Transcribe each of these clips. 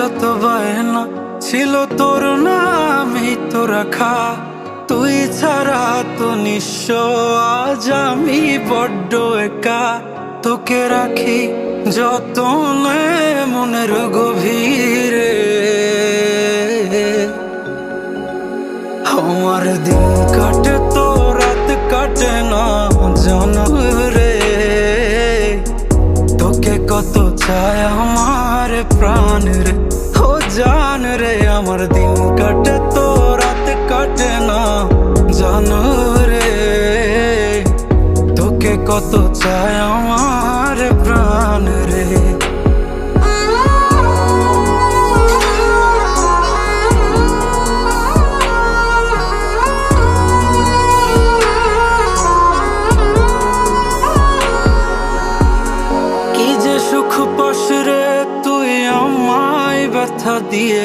যত বায়না ছিল তোর নামই তো রাখা। তুই ছাড়া তো নিঃস্ব, আজ আমি বড্ড একা। তোকে রাখি যতনে মনের গভীরে। আমার দিন কাটে তো রাত কাটে না জানো রে। তোকে কত চায় আমার প্রাণ রে। আমার দিন কাটে তো রাত কাটে না। জানো রে, তোকে কত চায় আমার প্রাণ রে। সুখ ব্যথা দিয়ে।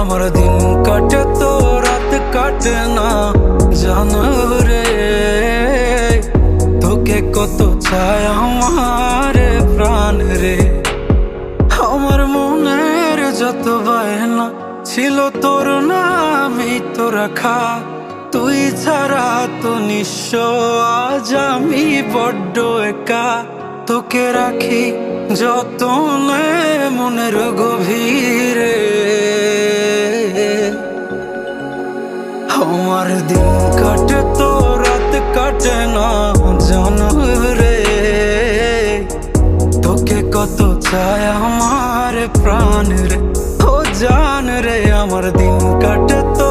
আমার দিন কাটে তো রাত কাটে না, জান রে। তোকে কত চায় আমার প্রাণ রে। আমার মনের যত বায়না ছিল তোর নামই তো রাখা। তুই ছাড়া তো নিঃস্ব, আজ আমি বড্ড একা। তোকে রাখি যতনে মনের গভীরে আমার দিন কাটে তো রাত কাটে না, জানো রে। তোকে কত চাই আমার প্রাণ রে, ও জান রে, আমার দিন কাটে তো